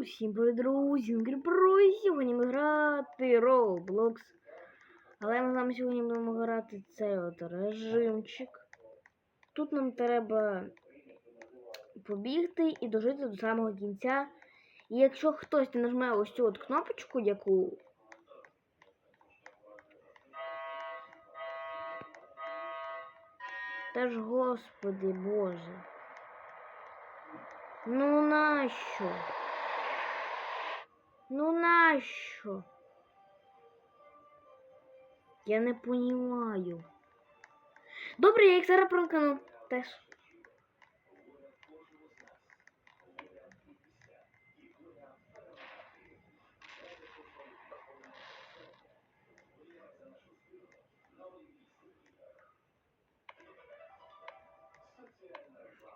Усім привіт, друзі! Гріброй! Сьогодні ми грати Roblox. Але ми з вами сьогодні будемо грати цей от режимчик. Тут нам треба побігти і дожити до самого кінця. І якщо хтось не нажме ось цю от кнопочку, яку. Та ж господи боже. Ну нащо? Ну нащо? Я не понімаю. Добре, я їх зараз пранкану теж.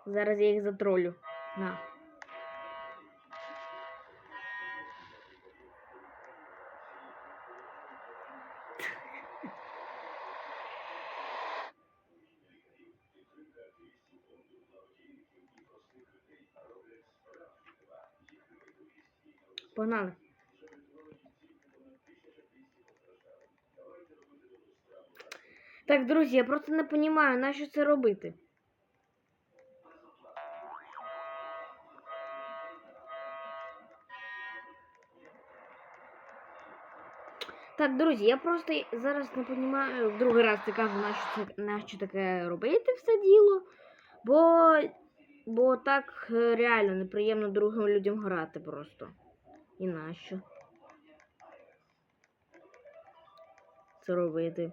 Зараз я їх затролю. На. Погнали. Так, друзі, я просто не розумію, нащо це робити. Так, друзі, я просто зараз не розумію, в другий раз це кажу, нащо, це, нащо таке робити все діло. Бо, бо так е, реально неприємно другим людям грати просто. І нащо? Це робити.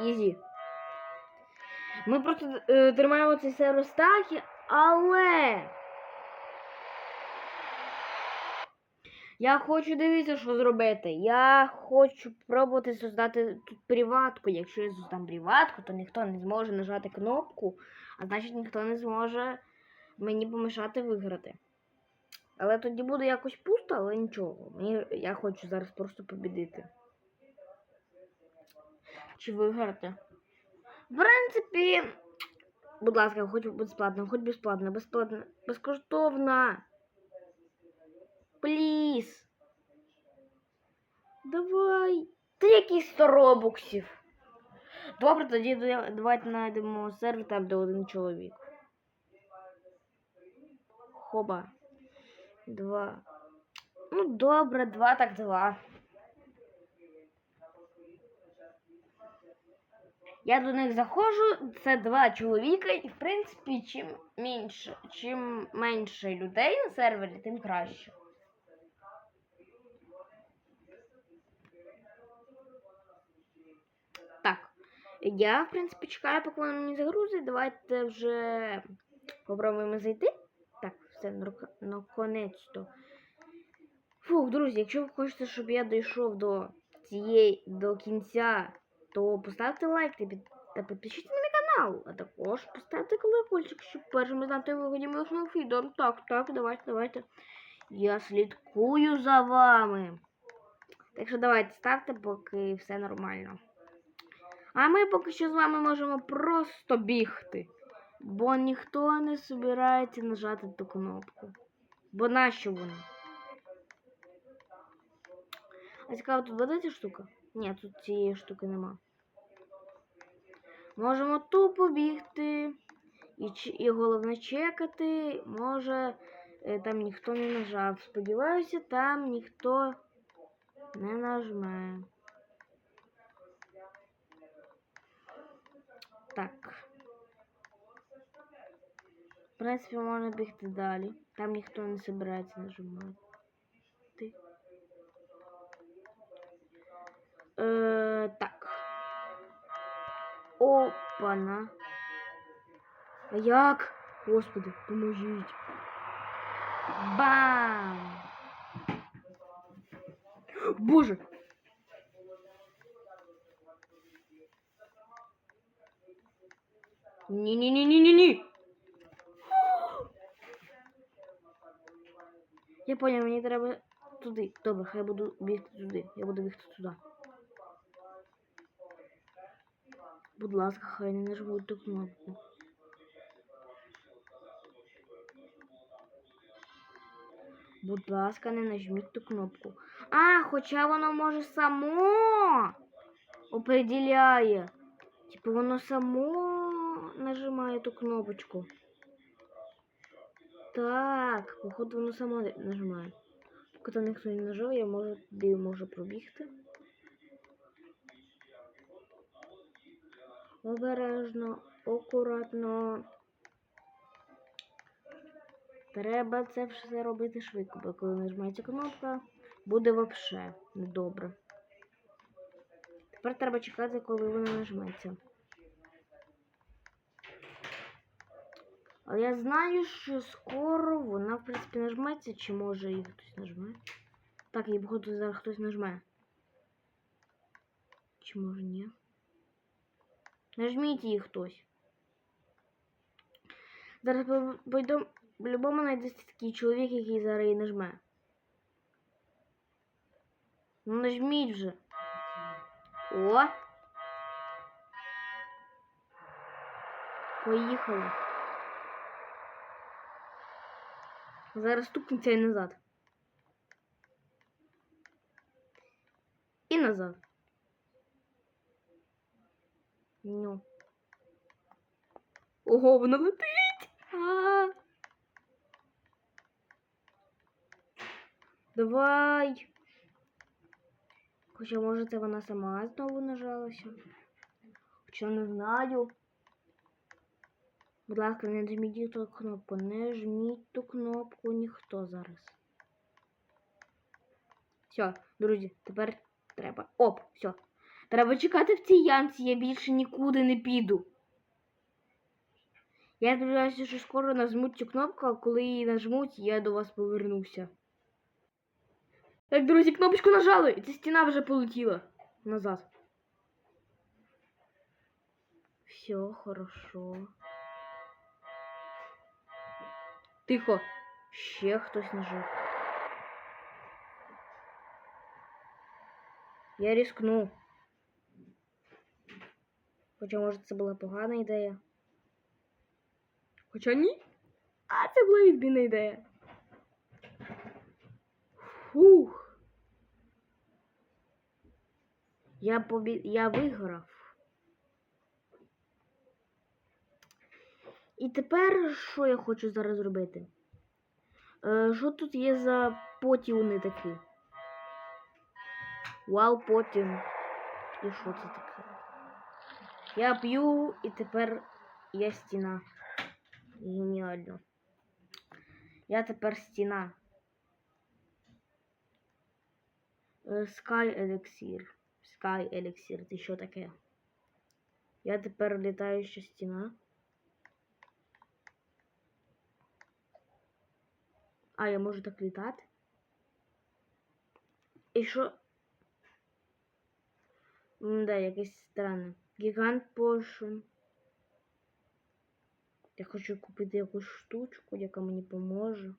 Ізі. Ми просто е, тримаємо цей сервер так, але. Я хочу дивитися, що зробити. Я хочу пробувати создати тут приватку. Якщо я создам приватку, то ніхто не зможе нажати кнопку, а значить ніхто не зможе мені помішати виграти. Але тоді буде якось пусто, але нічого. Мені, я хочу зараз просто побідити. Чи виграти? В принципі, будь ласка, хоч безплатно, хоч безплатно, безплатно, безкоштовно. Пліс. Давай. Якісь 100 робоксів. Добре, тоді давайте знайдемо сервер там, де один чоловік. Хоба. Два. Ну, добре, два так два. Я до них заходжу, це два чоловіка, і в принципі, чим менше, чим менше людей на сервері, тим краще. Так. Я, в принципі, чекаю, поки воно мені загрузить. Давайте вже попробуємо зайти. Так, все, наконець-то. Фух, друзі, якщо ви хочете, щоб я дійшов до цієї до кінця, то поставте лайк та, під, та підпишіться на мій канал. А також поставте колокольчик, щоб першими знати виході моїх нових відео. Так, так, давайте, давайте. Я слідкую за вами. Так що давайте ставте, поки все нормально. А ми поки що з вами можемо просто бігти. Бо ніхто не збирається нажати ту кнопку. Бо нащо вона? А цікаво, тут буде ця штука? Ні, тут цієї штуки нема. Можемо тупо бігти. І, і головне чекати. Може е, там ніхто не нажав. Сподіваюся, там ніхто не нажме. Так. В принципі, можна бігти далі. Там ніхто не збирається нажимати. Е, так. Опана. А як? Господи, поможіть. Бам! Боже! Ні-ні-ні-ні-ні-ні. Я поняв, мені треба туди. Добре, хай буду бігти туди. Я буду бігти туди. Будь ласка, хай не нажмуть ту кнопку. Будь ласка, не нажміть ту кнопку. А, хоча воно може само определяє. Типу воно само нажимає ту кнопочку. Так, походу воно само нажимає. Поки ніхто не нажав, я можу туди можу пробігти. Обережно, акуратно. Треба це все робити швидко, бо коли нажимається кнопка, буде вообще недобре. Тепер треба чекати, коли вона нажметься. Але я знаю, що скоро вона, в принципі, нажметься, чи може її хтось нажме. Так, її походу зараз хтось нажме. Чи може ні? Нажміть її хтось. Зараз по- пойдем. По-любому знайдеться такий чоловік, який зараз її нажме. Ну нажміть вже. О! Поїхали. Зараз стукнеться і назад. І назад. Ну. Ого, воно летить! А! Давай. Хоча, може, це вона сама знову нажалася. Хоча не знаю. Будь ласка, не жміть ту кнопку. Не жміть ту кнопку ніхто зараз. Все, друзі, тепер треба. Оп, все. Треба чекати в цій ямці, я більше нікуди не піду. Я сподіваюся, що скоро нажмуть цю кнопку, а коли її нажмуть, я до вас повернуся. Так, друзі, кнопочку нажали, і ця стіна вже полетіла назад. Все, хорошо. Тихо. Ще хтось нажав. Я рискну. Хоча, може, це була погана ідея. Хоча ні. А це була відмінна ідея. Фух. Я побі... Я виграв. І тепер що я хочу зараз зробити? Е, що тут є за потіуни такі? Вау, потім. І що це таке? Я п'ю, і тепер я стіна. Геніально. Я тепер стіна. Е, Sky Elixir. Sky Elixir, це що таке? Я тепер літаюча стіна. А, я можу так літати? І що? М, Да, якесь странне. Гігант Potion. Я хочу купити якусь штучку, яка мені поможе.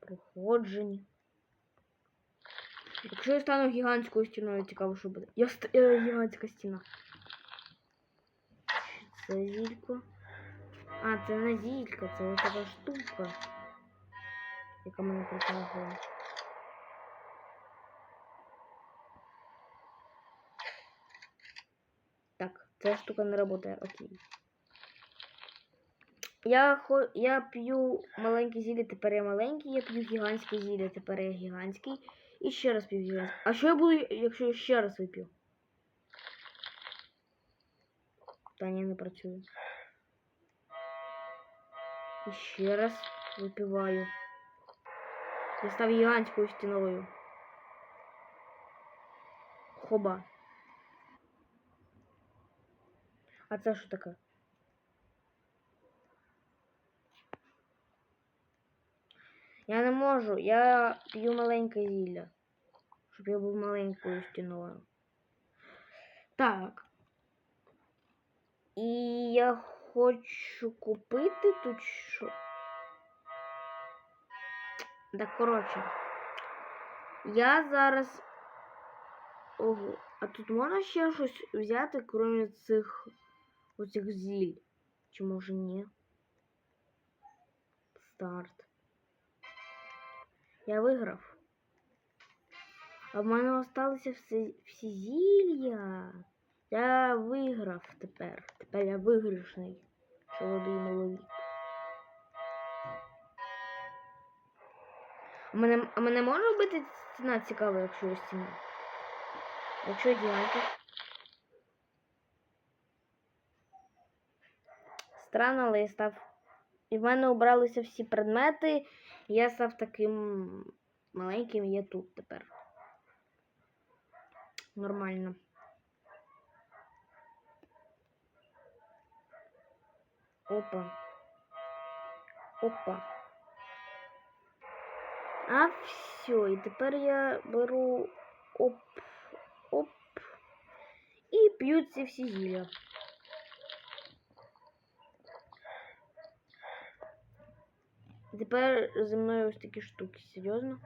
Проходження. Якщо я стану гігантською стіною, цікаво, що буде. Я ст... е, гігантська стіна. Це зілько. А, це не зілька, це ось така штука, яка мене притягує. Так, ця штука не працює, окей. Я я п'ю маленьке зілля, тепер я маленький, я п'ю гігантське зілля, тепер я гігантський. І ще раз п'ю гігантське. А що я буду, якщо я ще раз вип'ю? Та ні, не працює. І ще раз випиваю. Я став гігантською стіною. Хоба. А це що таке? Я не можу, я п'ю маленьке зілля. Щоб я був маленькою стіною. Так. І я хочу купити тут що. Так, коротше. Я зараз. Ого, а тут можна ще щось взяти, крім цих оцих зіль? Чи може ні? Старт. Я виграв. А в мене залишилися всі, всі зілля. Я виграв тепер. Тепер я виграшний. Солодий моловік. Мене, а мене може вбити стіна цікава, якщо є стіна? Якщо діянка. Странно, але я став. І в мене обралися всі предмети. Я став таким маленьким я тут тепер. Нормально. Опа. Опа. А все, і тепер я беру оп, оп. І п'ю ці всі зілля. Тепер зі мною ось такі штуки, серйозно?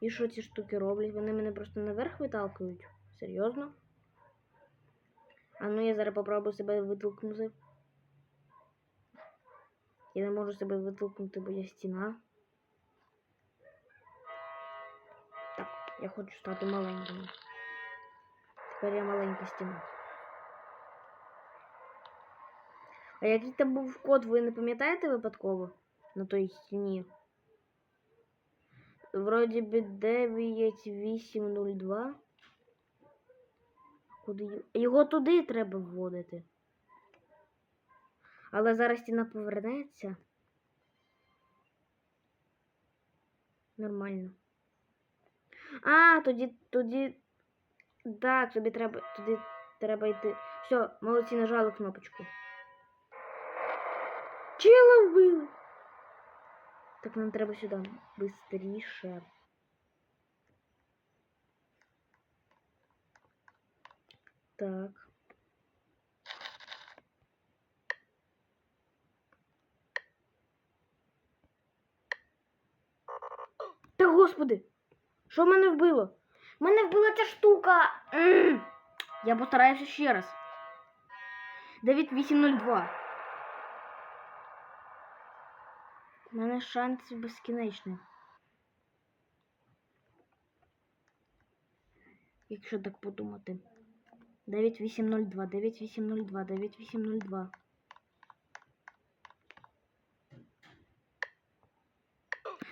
І що ці штуки роблять? Вони мене просто наверх виталкують? Серйозно? А ну я зараз попробую себе витолкнути. Я не можу себе витолкнути, бо я стіна. Я хочу стати маленьким. Тепер я маленька стіна. А який там був код, ви не пам'ятаєте випадково? На той стіні? Вроді би 9802. Куди його туди треба вводити. Але зараз стіна повернеться. Нормально. А, тоді, тоді. Так, тобі треба. Туди треба йти. Все, молодці, нажали кнопочку. Чела вбили. Так нам треба сюди быстріше. Так. Господи! Що мене вбило? Мене вбила ця штука. Я постараюся ще раз. 9802. У мене шанс безкінечний. Якщо так подумати. 9802, 9802, 9802.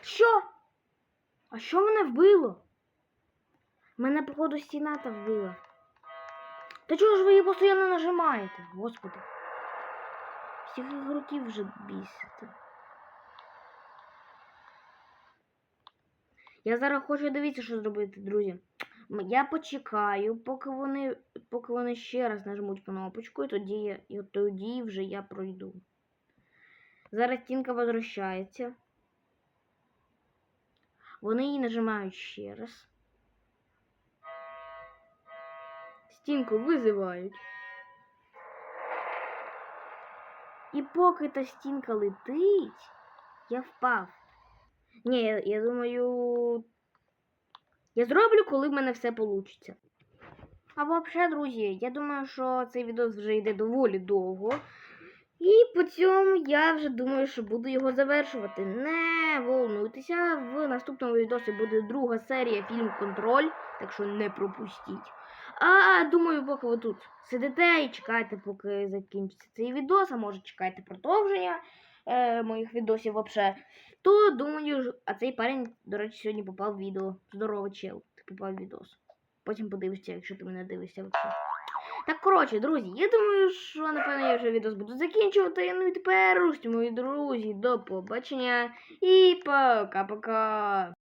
Що? А що мене вбило? Мене, походу, стіна та вбила. Та чого ж ви її постійно нажимаєте? Господи. Всіх ігроків вже бісите. Я зараз хочу дивіться, що зробити, друзі. Я почекаю, поки вони, поки вони ще раз нажмуть кнопочку, і тоді, і тоді вже я пройду. Зараз стінка возвращається. Вони її нажимають ще раз. Стінку визивають. І поки та стінка летить, я впав. Ні, я, я думаю. Я зроблю, коли в мене все вийде. А взагалі, друзі, я думаю, що цей відео вже йде доволі довго. І по цьому я вже думаю, що буду його завершувати. Не волнуйтеся, в наступному відосі буде друга серія фільм Контроль, так що не пропустіть. А думаю, поки ви тут сидите і чекаєте, поки закінчиться цей відос, а може чекаєте продовження е, моїх відосів вообще, то думаю, а цей парень, до речі, сьогодні попав в відео. Здорово, чел, ти попав в відос. Потім подивишся, якщо ти мене дивишся вообще. Так, коротше, друзі, я думаю, що напевно я вже відос буду закінчувати. Ну і тепер, мої друзі, до побачення і пока-пока.